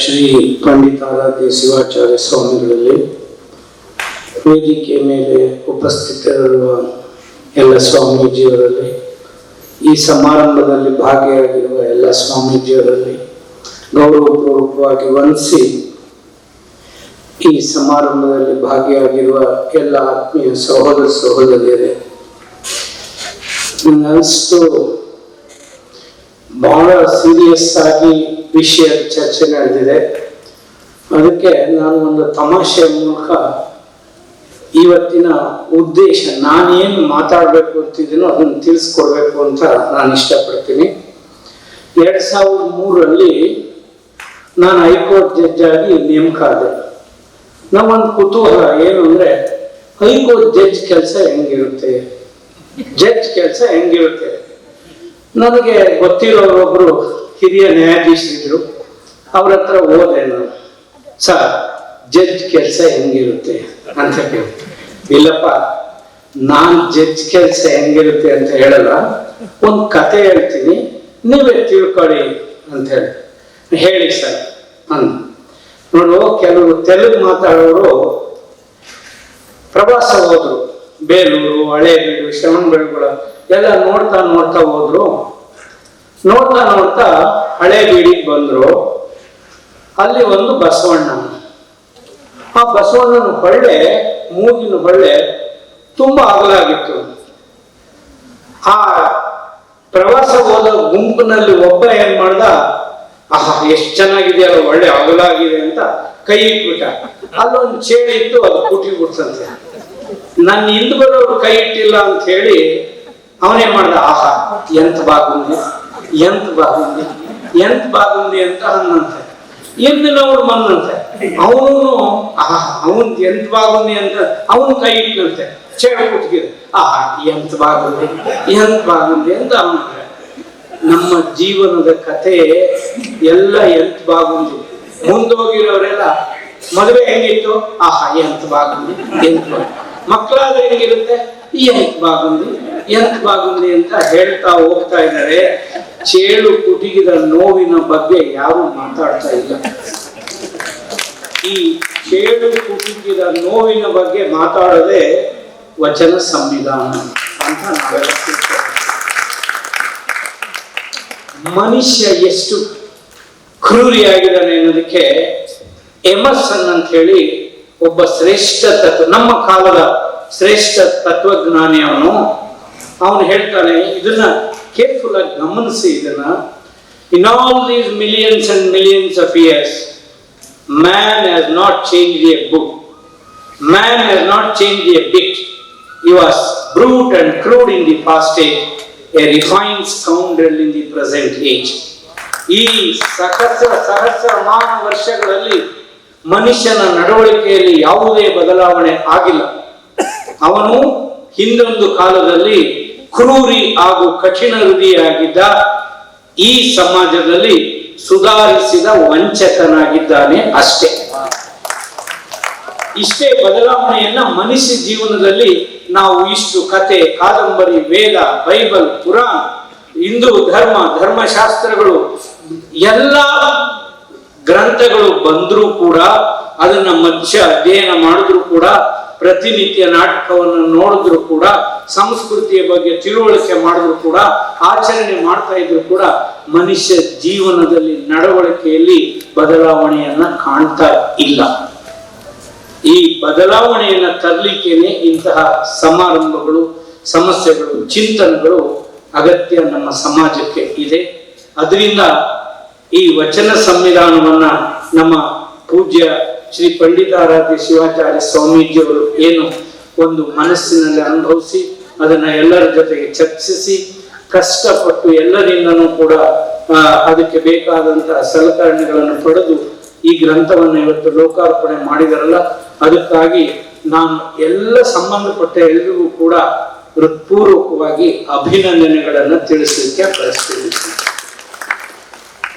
ಶ್ರೀ ಪಂಡಿತಾರಾಧ್ಯ ಶಿವಾಚಾರ್ಯ ಸ್ವಾಮಿಗಳಲ್ಲಿ ವೇದಿಕೆ ಮೇಲೆ ಉಪಸ್ಥಿತರಿರುವ ಎಲ್ಲ ಸ್ವಾಮೀಜಿಯವರಲ್ಲಿ, ಈ ಸಮಾರಂಭದಲ್ಲಿ ಭಾಗಿಯಾಗಿರುವ ಎಲ್ಲ ಸ್ವಾಮೀಜಿಯವರಲ್ಲಿ ಗೌರವಪೂರ್ವಕವಾಗಿ ವಂದಿಸಿ ಈ ಸಮಾರಂಭದಲ್ಲಿ ಭಾಗಿಯಾಗಿರುವ ಎಲ್ಲ ಆತ್ಮೀಯ ಸಹೋದರ ಸಹೋದರಿಯರೇ ನನಗನ್ನಿಸ್ತು ಬಹಳ ಸೀರಿಯಸ್ ಆಗಿ ವಿಷಯ ಚರ್ಚೆ ನಡೆದಿದೆ. ಅದಕ್ಕೆ ನಾನು ಒಂದು ತಮಾಷೆ ಮೂಲಕ ಇವತ್ತಿನ ಉದ್ದೇಶ ನಾನೇನು ಮಾತಾಡಬೇಕು ಅಂತಿದ್ದೀನೋ ಅದನ್ನು ತಿಳಿಸ್ಕೊಡ್ಬೇಕು ಅಂತ ನಾನು ಇಷ್ಟಪಡ್ತೀನಿ. ಎರಡ್ ಸಾವಿರದ ಮೂರರಲ್ಲಿ ನಾನು ಹೈಕೋರ್ಟ್ ಜಡ್ಜ್ ಆಗಿ ನೇಮಕ ಆದೆ ನಮ್ಮೊಂದು ಕುತೂಹಲ ಏನು ಅಂದ್ರೆ ಹೈಕೋರ್ಟ್ ಜಡ್ಜ್ ಕೆಲಸ ಹೆಂಗಿರುತ್ತೆ? ಜಡ್ಜ್ ಕೆಲಸ ಹೆಂಗಿರುತ್ತೆ? ನನಗೆ ಗೊತ್ತಿರೋರೊಬ್ರು ಹಿರಿಯ ನ್ಯಾಯಾಧೀಶರಿದ್ರು, ಅವ್ರ ಹತ್ರ ಹೋದೆ ನಾನು. ಸರ್, ಜಡ್ಜ್ ಕೆಲಸ ಹೆಂಗಿರುತ್ತೆ? ಅಂತ ಕೇಳಿ ಇಲ್ಲಪ್ಪ, ನಾನ್ ಜಡ್ಜ್ ಕೆಲಸ ಹೆಂಗಿರುತ್ತೆ ಅಂತ ಹೇಳಲ್ಲ, ಒಂದು ಕತೆ ಹೇಳ್ತೀನಿ, ನೀವೇ ತಿಳ್ಕೊಳ್ಳಿ ಅಂತ ಹೇಳಿ. ಹೇಳಿ ಸರ್, ಅಂದ್. ನೋಡು ಕೆಲವರು ತೆಲುಗು ಮಾತಾಡೋರು ಪ್ರವಾಸ ಹೋದ್ರು. ಬೇಲೂರು, ಹಳೇಬೀಡು, ಶ್ರವಣಬೆಳಗೊಳ ಎಲ್ಲ ನೋಡ್ತಾ ನೋಡ್ತಾ ಹೋದ್ರು. ನೋಡ್ತಾ ನೋಡ್ತಾ ಹಳೆ ಬೀಡಿಗೆ ಬಂದ್ರು. ಅಲ್ಲಿ ಒಂದು ಬಸವಣ್ಣ. ಆ ಬಸವಣ್ಣನ ಬಳ್ಳೆ, ಮೂಗಿನ ಬಳ್ಳೆ ತುಂಬಾ ಅಗಲಾಗಿತ್ತು ಆ ಪ್ರವಾಸ ಹೋದ ಗುಂಪಿನಲ್ಲಿ ಒಬ್ಬ ಏನ್ ಮಾಡ್ದ, ಆಹಾ, ಎಷ್ಟ್ ಚೆನ್ನಾಗಿದೆಯಲ್ಲ ಒಳ್ಳೆ ಅಗಲಾಗಿದೆ ಅಂತ ಕೈ ಇಟ್ಬಿಟ್ಟ. ಅಲ್ಲೊಂದು ಚೇಳಿ ಇತ್ತು, ಅದು ಕುಟಿ ಬಿಡ್ತಂತೆ. ನನ್ನ ಹಿಂದ್ ಬರೋರು ಕೈ ಇಟ್ಟಿಲ್ಲ ಅಂತ ಹೇಳಿ ಅವನೇ ಮಾಡ್ದ, ಆಹಾ, ಎಂತ ಬಾಗುಂದಿ ಎಂತ ಬಾಗುಂದಿ ಎಂತ ಬಾಗುಂದಿ ಅಂತ ಅನ್ನಂತೆ. ಅವ್ರು ಮನ್ನಂತೆ. ಅವನು ಆಹಾ, ಅವನ್ ಎಂತ ಬಾಗುಂದಿ ಅಂತ ಅವನು ಕೈ ಇಟ್ಟಂತೆ ಚೇಳ ಕುಟ್ಕಿದೆ ಆಹಾ, ಎಂತ ಬಾಗುಂದಿ ಎಂತ ಬಾಗುಂದಿ ಅಂತ ಅವನ ನಮ್ಮ ಜೀವನದ ಕಥೆ ಎಲ್ಲ ಎಂತ ಬಾಗುಂದಿ. ಮುಂದೋಗಿರೋರೆಲ್ಲ ಮದುವೆ ಹೆಂಗಿತ್ತು? ಆಹಾ, ಎಂತ ಬಾಗುಂದಿ ಎಂತ ಬಾಗುಂದಿ. ಮಕ್ಕಳಾದ್ರೆ ಹೆಂಗಿರುತ್ತೆ? ಎಂತ ಬಾಗುಂದಿ ಎಂತ ಬಾಗುಂದಿ ಅಂತ ಹೇಳ್ತಾ ಹೋಗ್ತಾ ಇದ್ದಾರೆ. ಚೇಳು ಕುಟಿಗಿದ ನೋವಿನ ಬಗ್ಗೆ ಯಾರು ಮಾತಾಡ್ತಾ ಇಲ್ಲ. ಈ ಚೇಳು ಕುಟುಕಿದ ನೋವಿನ ಬಗ್ಗೆ ಮಾತಾಡದೆ ವಚನ ಸಂವಿಧಾನ ಅಂತ ನಾವೆಲ್ಲ ಮನುಷ್ಯ ಎಷ್ಟು ಕ್ರೂರಿಯಾಗಿದ್ದಾನೆ ಅನ್ನೋದಕ್ಕೆ ಎಮರ್ಸನ್ ಅಂತ ಹೇಳಿ ಒಬ್ಬ ಶ್ರೇಷ್ಠ ತತ್ವ ನಮ್ಮ ಕಾಲದ ಶ್ರೇಷ್ಠ ತತ್ವಜ್ಞಾನಿ ಅವನು. ಅವನು ಹೇಳ್ತಾನೆ ಇದನ್ನ ಕೇರ್ಫುಲ್ ಆಗಿ ಗಮನಿಸಿ ಇದನ್ನ. In all these millions and millions of years man has not change a book man has not change a bit he was brute and crude in the past age, a refined scoundrel in the present age. ಈ ಸಹಸ್ರ ಸಹಸ್ರಮಾನ ವರ್ಷಗಳಲ್ಲಿ ಮನುಷ್ಯನ ನಡವಳಿಕೆಯಲ್ಲಿ ಯಾವುದೇ ಬದಲಾವಣೆ ಆಗಿಲ್ಲ. ಅವನು ಹಿಂದೊಂದು ಕಾಲದಲ್ಲಿ ಕ್ರೂರಿ ಹಾಗೂ ಕಠಿಣ ಹೃದಯಾಗಿದ್ದ ಈ ಸಮಾಜದಲ್ಲಿ ಸುಧಾರಿಸಿದ ವಂಚಕನಾಗಿದ್ದಾನೆ ಅಷ್ಟೇ. ಇಷ್ಟೇ ಬದಲಾವಣೆಯನ್ನ ಮನುಷ್ಯ ಜೀವನದಲ್ಲಿ ನಾವು ಇಷ್ಟು ಕತೆ ಕಾದಂಬರಿ, ವೇದ, ಬೈಬಲ್, ಪುರಾಣ, ಹಿಂದೂ ಧರ್ಮ, ಧರ್ಮಶಾಸ್ತ್ರಗಳು ಎಲ್ಲ ಗ್ರಂಥಗಳು ಬಂದರೂ ಕೂಡ ಅದನ್ನ ಮಧ್ಯ ಅಧ್ಯಯನ ಮಾಡಿದ್ರು ಕೂಡ, ಪ್ರತಿನಿತ್ಯ ನಾಟಕವನ್ನು ನೋಡಿದ್ರು ಕೂಡ, ಸಂಸ್ಕೃತಿಯ ಬಗ್ಗೆ ತಿಳುವಳಿಕೆ ಮಾಡಿದ್ರು ಕೂಡ, ಆಚರಣೆ ಮಾಡ್ತಾ ಇದ್ರು ಕೂಡ ಮನುಷ್ಯ ಜೀವನದಲ್ಲಿ ನಡವಳಿಕೆಯಲ್ಲಿ ಬದಲಾವಣೆಯನ್ನ ಕಾಣ್ತಾ ಇಲ್ಲ. ಈ ಬದಲಾವಣೆಯನ್ನ ತರಲಿಕ್ಕೇನೆ ಇಂತಹ ಸಮಾರಂಭಗಳು, ಸಮಸ್ಯೆಗಳು, ಚಿಂತನೆಗಳು ಅಗತ್ಯ ನಮ್ಮ ಸಮಾಜಕ್ಕೆ ಇದೆ. ಅದರಿಂದ ಈ ವಚನ ಸಂವಿಧಾನವನ್ನ ನಮ್ಮ ಪೂಜ್ಯ ಶ್ರೀ ಪಂಡಿತಾರಾಧ್ಯ ಶಿವಾಚಾರ್ಯ ಸ್ವಾಮೀಜಿಯವರು ಏನು ಒಂದು ಮನಸ್ಸಿನಲ್ಲಿ ಅನುಭವಿಸಿ ಅದನ್ನ ಎಲ್ಲರ ಜೊತೆಗೆ ಚರ್ಚಿಸಿ ಕಷ್ಟಪಟ್ಟು ಎಲ್ಲರಿಂದನೂ ಕೂಡ ಅದಕ್ಕೆ ಬೇಕಾದಂತಹ ಸಲಕರಣೆಗಳನ್ನು ಪಡೆದು ಈ ಗ್ರಂಥವನ್ನು ಇವತ್ತು ಲೋಕಾರ್ಪಣೆ ಮಾಡಿದಾರಲ್ಲ, ಅದಕ್ಕಾಗಿ ನಾನು ಎಲ್ಲ ಸಂಬಂಧಪಟ್ಟ ಎಲ್ಲರಿಗೂ ಕೂಡ ಹೃತ್ಪೂರ್ವಕವಾಗಿ ಅಭಿನಂದನೆಗಳನ್ನು ತಿಳಿಸಲಿಕ್ಕೆ ಬಯಸ್ತೀನಿ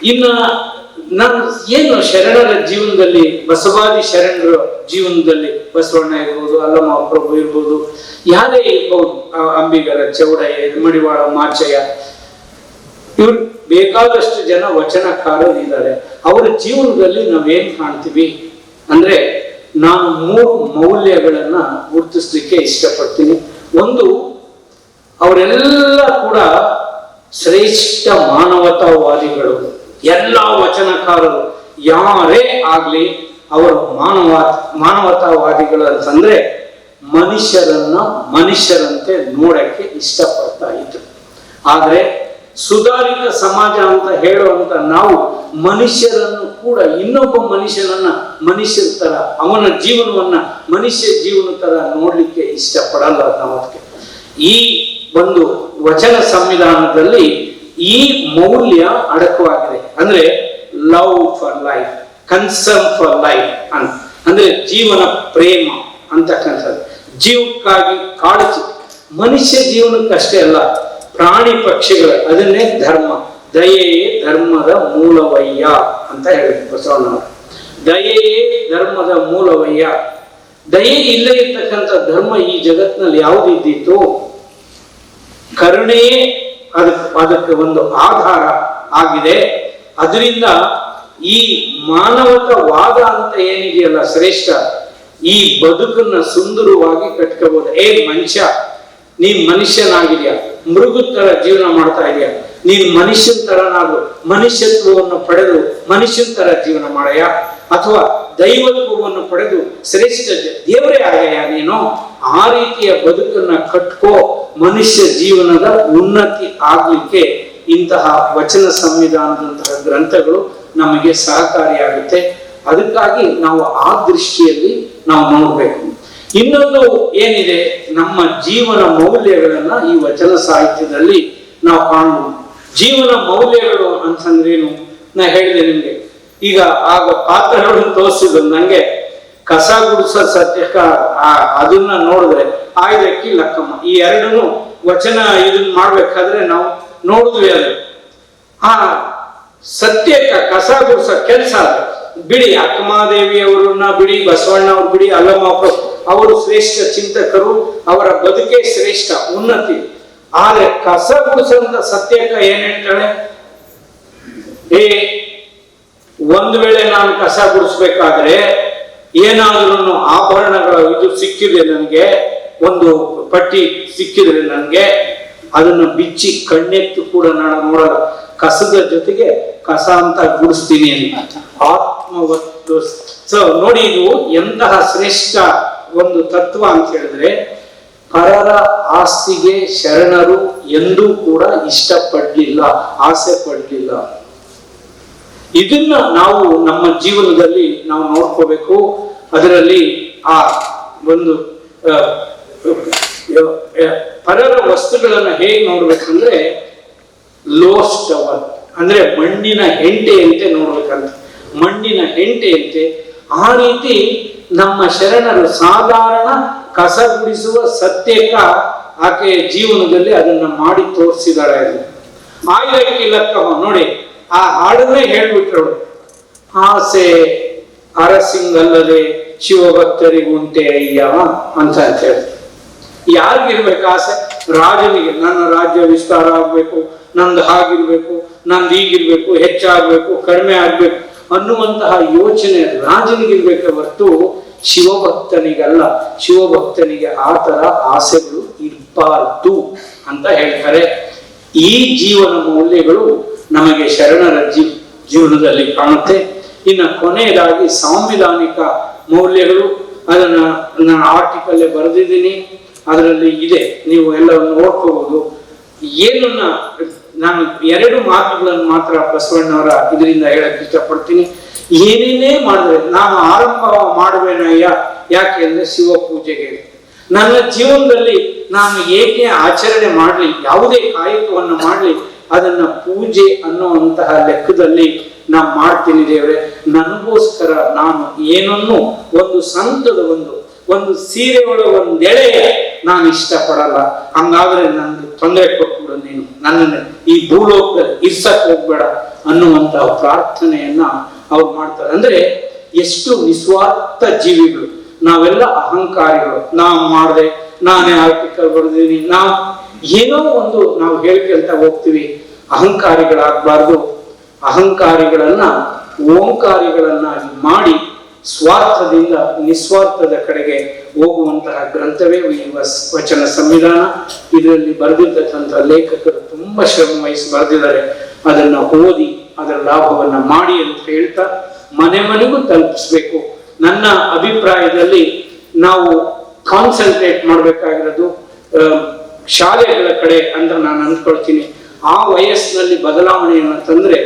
ಇನ್ನ ನಾನು ಏನು ಶರಣರ ಜೀವನದಲ್ಲಿ, ಬಸವಾದಿ ಶರಣರ ಜೀವನದಲ್ಲಿ ಬಸವಣ್ಣ ಇರ್ಬೋದು, ಅಲ್ಲಮ್ಮ ಪ್ರಭು ಇರ್ಬೋದು, ಯಾರೇ ಇರ್ಬೋದು ಅಂಬಿಗರ, ಚೌಡಯ್ಯ, ಮಡಿವಾಳ, ಮಾಚಯ್ಯ, ಇವ್ರು ಬೇಕಾದಷ್ಟು ಜನ ವಚನಕಾರರು ಇದ್ದಾರೆ. ಅವರ ಜೀವನದಲ್ಲಿ ನಾವೇನ್ ಕಾಣ್ತೀವಿ? ಅಂದ್ರೆ ನಾನು ಮೂರು ಮೌಲ್ಯಗಳನ್ನ ಗುರುತಿಸ್ಲಿಕ್ಕೆ ಇಷ್ಟಪಡ್ತೀನಿ. ಒಂದು, ಅವರೆಲ್ಲ ಕೂಡ ಶ್ರೇಷ್ಠ ಮಾನವತಾವಾದಿಗಳು. ಎಲ್ಲ ವಚನಕಾರರು ಯಾರೇ ಆಗ್ಲಿ ಅವರು ಮಾನವ ಮಾನವತಾವಾದಿಗಳು ಅಂತಂದ್ರೆ ಮನುಷ್ಯರನ್ನ ಮನುಷ್ಯರಂತೆ ನೋಡಕ್ಕೆ ಇಷ್ಟಪಡ್ತಾ ಇದ್ರು. ಆದ್ರೆ ಸುಧಾರಿತ ಸಮಾಜ ಅಂತ ಹೇಳುವಂತ ನಾವು ಮನುಷ್ಯರನ್ನು ಕೂಡ ಇನ್ನೊಬ್ಬ ಮನುಷ್ಯನನ್ನ ಮನುಷ್ಯರ ತರ, ಅವನ ಜೀವನವನ್ನ ಮನುಷ್ಯ ಜೀವನ ತರ ನೋಡ್ಲಿಕ್ಕೆ ಇಷ್ಟಪಡಲ್ಲ ನಾವು ಈ ಒಂದು ವಚನ ಸಂವಿಧಾನದಲ್ಲಿ ಈ ಮೌಲ್ಯ ಅಡಕವಾಗಿದೆ. ಅಂದ್ರೆ love for life concern for life ಅಂತ. ಅಂದ್ರೆ ಜೀವನ ಪ್ರೇಮ ಅಂತಕ್ಕಂಥದ್ದು ಜೀವಕ್ಕಾಗಿ ಕಾಳಜಿ ಮನುಷ್ಯ ಜೀವನಕ್ಕಷ್ಟೇ ಅಲ್ಲ, ಪ್ರಾಣಿ ಪಕ್ಷಿಗಳು, ಅದನ್ನೇ ಧರ್ಮ. ದಯೆಯೇ ಧರ್ಮದ ಮೂಲವಯ್ಯ ಅಂತ ಹೇಳಿದ್ರು ಬಸವಣ್ಣವರು. ದಯೆಯೇ ಧರ್ಮದ ಮೂಲವಯ್ಯ. ದಯೆ ಇಲ್ಲೇ ಇರ್ತಕ್ಕಂಥ ಧರ್ಮ ಈ ಜಗತ್ತಿನಲ್ಲಿ ಯಾವುದಿದ್ದಿತ್ತು ಕರುಣೆಯೇ ಅದಕ್ಕೆ ಅದಕ್ಕೆ ಒಂದು ಆಧಾರ ಆಗಿದೆ. ಅದರಿಂದ ಈ ಮಾನವತವಾದ ಅಂತ ಏನಿದೆಯಲ್ಲ ಶ್ರೇಷ್ಠ, ಈ ಬದುಕನ್ನ ಸುಂದರವಾಗಿ ಕಟ್ಕೋಬಹುದು ಏ ಮನುಷ್ಯ, ನೀನ್ ಮನುಷ್ಯನಾಗಿದ್ಯಾ? ಮೃಗದ ತರ ಜೀವನ ಮಾಡ್ತಾ ಇದೆಯಾ? ನೀನ್ ಮನುಷ್ಯನ ತರನಾಗು, ಮನುಷ್ಯತ್ವವನ್ನು ಪಡೆದು ಮನುಷ್ಯನ ತರ ಜೀವನ ಮಾಡಯ್ಯ? ಅಥವಾ ದೈವತ್ವವನ್ನು ಪಡೆದು ಶ್ರೇಷ್ಠ ದೇವರೇ ಆಗಯ್ಯ ನೀನು ಆ ರೀತಿಯ ಬದುಕನ್ನ ಕಟ್ಕೋ, ಮನುಷ್ಯ ಜೀವನದ ಉನ್ನತಿ ಆಗ್ಲಿಕ್ಕೆ ಇಂತಹ ವಚನ ಸಂವಿಧಾನದಂತಹ ಗ್ರಂಥಗಳು ನಮಗೆ ಸಹಕಾರಿಯಾಗುತ್ತೆ. ಅದಕ್ಕಾಗಿ ನಾವು ಆ ದೃಷ್ಟಿಯಲ್ಲಿ ನಾವು ನೋಡಬೇಕು. ಇನ್ನೊಂದು ಏನಿದೆ, ನಮ್ಮ ಜೀವನ ಮೌಲ್ಯಗಳನ್ನ ಈ ವಚನ ಸಾಹಿತ್ಯದಲ್ಲಿ ನಾವು ಕಾಣಬಹುದು ಜೀವನ ಮೌಲ್ಯಗಳು ಅಂತಂದ್ರೇನು? ನಾ ಹೇಳಿದೆ ನಿಮ್ಗೆ. ಈಗ ಆಗ ಪಾತ್ರಗಳನ್ನು ತೋರಿಸಿದ್ರು. ನಂಗೆ ಕಸ ಗುಡಿಸ ಆ- ಅದನ್ನ ನೋಡಿದ್ರೆ ಆಯ್ದಕ್ಕಿ ಲಕ್ಕಮ್ಮ, ಈ ಎರಡನ್ನು ವಚನ ಇದನ್ನ ಮಾಡ್ಬೇಕಾದ್ರೆ ನಾವು ನೋಡಿದ್ವಿ ಅದು ಆ ಸತ್ಯಕ್ಕ ಕಸ ಗುಡಿಸೋ ಕೆಲಸ ಬಿಡಿ ಅಕ್ಕಮಾದೇವಿ ಅವರನ್ನ ಬಿಡಿ ಬಸವಣ್ಣ ಅವ್ರು ಬಿಡಿ, ಅಲ್ಲಮ್ಮ ಅವ್ರು ಶ್ರೇಷ್ಠ ಚಿಂತಕರು, ಅವರ ಬದುಕೇ ಶ್ರೇಷ್ಠ, ಉನ್ನತಿ. ಆದ್ರೆ ಕಸ ಗುಡಿಸಂತ ಸತ್ಯಕ್ಕ ಏನ್ ಹೇಳ್ತಾಳೆ? ಏ ಒಂದು ವೇಳೆ ನಾನು ಕಸ ಗುಡಿಸ್ಬೇಕಾದ್ರೆ ಏನಾದ್ರೂ ಆಭರಣಗಳ ಇದು ಸಿಕ್ಕಿದೆ ನನಗೆ, ಒಂದು ಪಟ್ಟಿ ಸಿಕ್ಕಿದ್ರೆ ನನಗೆ, ಅದನ್ನು ಬಿಚ್ಚಿ ಕಣ್ಣೆತ್ತು ಕೂಡ ನಾನು ನೋಡಲ್ಲ. ಕಸದ ಜೊತೆಗೆ ಕಸ ಅಂತ ಗುಡಿಸ್ತೀನಿ ಅಂತ. ಆತ್ಮವತ್ತು ಸೊ, ನೋಡಿ ಇದು ಎಂತಹ ಶ್ರೇಷ್ಠ ಒಂದು ತತ್ವ ಅಂತ ಹೇಳಿದ್ರೆ ಪರರ ಆಸ್ತಿಗೆ ಶರಣರು ಎಂದೂ ಕೂಡ ಇಷ್ಟಪಡ್ಲಿಲ್ಲ, ಆಸೆ ಪಡ್ಲಿಲ್ಲ. ಇದನ್ನ ನಾವು ನಮ್ಮ ಜೀವನದಲ್ಲಿ ನಾವು ನೋಡ್ಕೋಬೇಕು. ಅದರಲ್ಲಿ ಆ ಒಂದು ಪರರ ವಸ್ತುಗಳನ್ನ ಹೇಗೆ ನೋಡ್ಬೇಕಂದ್ರೆ ಲೋಸ್ಟ್ ಅವರ್ ಅಂದ್ರೆ ಮಣ್ಣಿನ ಹೆಂಟೆಯಂತೆ ನೋಡ್ಬೇಕಂತ. ಮಣ್ಣಿನ ಹೆಂಟೆಯಂತೆ. ಆ ರೀತಿ ನಮ್ಮ ಶರಣರು ಸಾಧಾರಣ ಕಸ ಗುಡಿಸುವ ಸತ್ಯಕ ಆಕೆಯ ಜೀವನದಲ್ಲಿ ಅದನ್ನ ಮಾಡಿ ತೋರಿಸಿದಾಳೆ ಆಯ್ದಕ್ಕೆ ಲಕ್ಕಮ್ಮ ನೋಡಿ. ಆ ಹಾಡನ್ನೇ ಹೇಳ್ಬಿಟ್ರವಳು ಆಸೆ ಅರಸಿಂಗಲ್ಲದೆ ಶಿವಭಕ್ತರಿಗುಂಟೆ ಅಯ್ಯ ಅಂತ ಅಂತ ಹೇಳಿ ಯಾರಿಗಿರ್ಬೇಕು ಆಸೆ? ರಾಜನಿಗೆ. ನನ್ನ ರಾಜ್ಯ ವಿಸ್ತಾರ ಆಗ್ಬೇಕು, ನಂದು ಹಾಗಿರ್ಬೇಕು, ನಂದು ಹೀಗಿರ್ಬೇಕು ಹೆಚ್ಚಾಗ್ಬೇಕು, ಕಡಿಮೆ ಆಗ್ಬೇಕು ಅನ್ನುವಂತಹ ಯೋಚನೆ ರಾಜನಿಗಿರ್ಬೇಕೆ ಹೊರತು ಶಿವಭಕ್ತನಿಗಲ್ಲ. ಶಿವಭಕ್ತನಿಗೆ ಆ ತರ ಆಸೆಗಳು ಇರಬಾರ್ದು ಅಂತ ಹೇಳ್ತಾರೆ. ಈ ಜೀವನ ಮೌಲ್ಯಗಳು ನಮಗೆ ಶರಣರ ಜೀ ಜೀವನದಲ್ಲಿ ಕಾಣುತ್ತೆ. ಇನ್ನು ಕೊನೆಯದಾಗಿ ಸಾಂವಿಧಾನಿಕ ಮೌಲ್ಯಗಳು, ಅದನ್ನು ನಾನು ಆರ್ಟಿಕಲ್ ಬರೆದಿದ್ದೀನಿ. ಅದರಲ್ಲಿ ಇದೆ, ನೀವು ಎಲ್ಲವನ್ನು ನೋಡ್ಕೋಬಹುದು ಏನನ್ನ, ನಾನು ಎರಡು ಮಾತುಗಳನ್ನು ಮಾತ್ರ ಬಸವಣ್ಣವರ ಇದರಿಂದ ಹೇಳಕ್ ಇಷ್ಟಪಡ್ತೀನಿ. ಏನೇನೇ ಮಾಡಿದ್ರೆ, ನಾನು ಆರಂಭ ಮಾಡುವೇನಯ್ಯ, ಯಾಕೆ ಅಂದ್ರೆ ಶಿವ ಪೂಜೆಗೆ ನನ್ನ ಜೀವನದಲ್ಲಿ ನಾನು ಏಕೆ ಆಚರಣೆ ಮಾಡಲಿ, ಯಾವುದೇ ಕಾಯಕವನ್ನು ಮಾಡಲಿ ಅದನ್ನ ಪೂಜೆ ಅನ್ನುವಂತಹ ಲೆಕ್ಕದಲ್ಲಿ ನಾ ಮಾಡ್ತೀನಿ ದೇವ್ರೆ. ನನಗೋಸ್ಕರ ನಾನು ಏನನ್ನು ಒಂದು ಸಂತದ ಒಂದು ಒಂದು ಸೀರೆ ಒಳಗೆ ಒಂದು ಎಳೆ ನಾನು ಇಷ್ಟಪಡಲ್ಲ. ಹಂಗಾದ್ರೆ ನನ್ಗೆ ತೊಂದರೆ ಕೊಟ್ಬಿಡು ನೀನು. ನನ್ನನ್ನು ಈ ಭೂಲೋಕ ಇರ್ಸಕ್ ಹೋಗ್ಬೇಡ ಅನ್ನುವಂತಹ ಪ್ರಾರ್ಥನೆಯನ್ನ ಅವ್ರು ಮಾಡ್ತಾರೆ. ಅಂದ್ರೆ ಎಷ್ಟು ನಿಸ್ವಾರ್ಥ ಜೀವಿಗಳು. ನಾವೆಲ್ಲ ಅಹಂಕಾರಿಗಳು. ನಾವು ಮಾಡಿದೆ, ನಾನೇ ಆರ್ಟಿಕಲ್ ಬರೆದಿದ್ದೀನಿ ನಾವು ಏನೋ ಒಂದು ನಾವು ಹೇಳ್ಕೊಳ್ತಾ ಹೋಗ್ತೀವಿ. ಅಹಂಕಾರಿಗಳಾಗಬಾರ್ದು. ಅಹಂಕಾರಿಗಳನ್ನ ಓಂಕಾರಿಗಳನ್ನಾಗಿ ಮಾಡಿ ಸ್ವಾರ್ಥದಿಂದ ನಿಸ್ವಾರ್ಥದ ಕಡೆಗೆ ಹೋಗುವಂತಹ ಗ್ರಂಥವೇ ಈ ವಚನ ಸಂವಿಧಾನ. ಇದರಲ್ಲಿ ಬರೆದಿರ್ತಕ್ಕಂಥ ಲೇಖಕರು ತುಂಬಾ ಶ್ರಮ ವಹಿಸಿ ಬರೆದಿದ್ದಾರೆ. ಅದನ್ನ ಓದಿ ಅದರ ಲಾಭವನ್ನ ಮಾಡಿ ಅಂತ ಹೇಳ್ತಾ ಮನೆ ಮನೆಗೂ ತಲುಪಿಸ್ಬೇಕು. ನನ್ನ ಅಭಿಪ್ರಾಯದಲ್ಲಿ ನಾವು ಕಾನ್ಸಂಟ್ರೇಟ್ ಮಾಡಬೇಕಾಗಿರೋದು ಶಾಲೆಗಳ ಕಡೆ ಅಂತ ನಾನು ಅಂದ್ಕೊಳ್ತೀನಿ, ಆ ವಯಸ್ಸಿನಲ್ಲಿ ಬದಲಾವಣೆಯನ್ನು ತಂದ್ರೆ,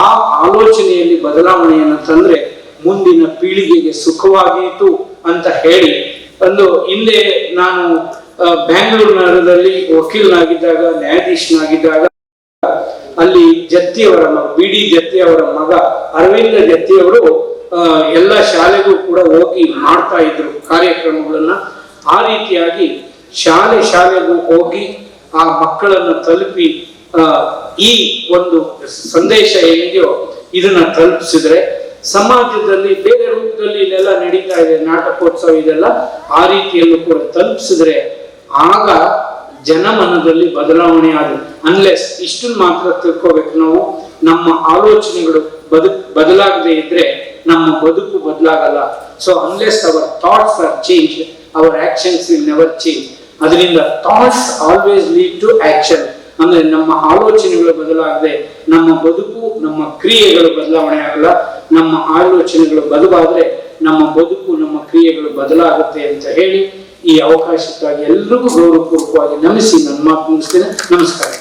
ಆ ಆಲೋಚನೆಯಲ್ಲಿ ಬದಲಾವಣೆಯನ್ನು ತಂದ್ರೆ ಮುಂದಿನ ಪೀಳಿಗೆಗೆ ಸುಖವಾದೀತು ಅಂತ ಹೇಳಿ ಒಂದು ಹಿಂದೆ ನಾನು ಬ್ಯಾಂಗ್ಳೂರು ನಗರದಲ್ಲಿ ವಕೀಲನಾಗಿದ್ದಾಗ, ನ್ಯಾಯಾಧೀಶನಾಗಿದ್ದಾಗ, ಅಲ್ಲಿ ಜತ್ತಿಯವರ ಮಗ, ಬಿ ಡಿ ಜತ್ತಿಯವರ ಮಗ ಅರವಿಂದ ಜತ್ತಿಯವರು ಎಲ್ಲ ಶಾಲೆಗೂ ಕೂಡ ಹೋಗಿ ಮಾಡ್ತಾ ಇದ್ರು ಕಾರ್ಯಕ್ರಮಗಳನ್ನ. ಆ ರೀತಿಯಾಗಿ ಶಾಲೆ ಶಾಲೆಗೂ ಹೋಗಿ ಆ ಮಕ್ಕಳನ್ನು ತಲುಪಿ ಈ ಒಂದು ಸಂದೇಶ ಏನಿದೆಯೋ ಇದನ್ನ ತಲುಪಿಸಿದ್ರೆ ಸಮಾಜದಲ್ಲಿ ಬೇರೆ ರೂಪದಲ್ಲಿ ಇದೆಲ್ಲ ನಡೀತಾ ಇದೆ, ನಾಟಕೋತ್ಸವ ಇದೆಲ್ಲ ಆ ರೀತಿಯಲ್ಲೂ ಕೂಡ ತಲುಪಿಸಿದ್ರೆ ಆಗ ಜನಮನದಲ್ಲಿ ಬದಲಾವಣೆ ಆದ ಅನ್ಲೆಸ್ ಇಷ್ಟನ್ನು ಮಾತ್ರ ತಿಳ್ಕೋಬೇಕು ನಾವು. ನಮ್ಮ ಆಲೋಚನೆಗಳು ಬದುಕ್ ಬದಲಾಗದೆ ಇದ್ರೆ ನಮ್ಮ ಬದುಕು ಬದಲಾಗಲ್ಲ. So unless our thoughts are change our actions will never change ಅದರಿಂದ thoughts always lead to action ಅಂದ್ರೆ ನಮ್ಮ ಆಲೋಚನೆಗಳು ಬದಲಾಗದೆ, ನಮ್ಮ ಬದುಕು, ನಮ್ಮ ಕ್ರಿಯೆಗಳು ಬದಲಾವಣೆ ಆಗಲ್ಲ. ನಮ್ಮ ಆಲೋಚನೆಗಳು ಬದಲಾದ್ರೆ, ನಮ್ಮ ಬದುಕು, ನಮ್ಮ ಕ್ರಿಯೆಗಳು ಬದಲಾಗುತ್ತೆ ಅಂತ ಹೇಳಿ ಈ ಅವಕಾಶಕ್ಕಾಗಿ ಎಲ್ರಿಗೂ ಗೌರವಪೂರ್ವಕವಾಗಿ ನಮಿಸಿ ನನ್ನ ಮಾತು ಮುಗಿಸ್ತೇನೆ. ನಮಸ್ಕಾರ.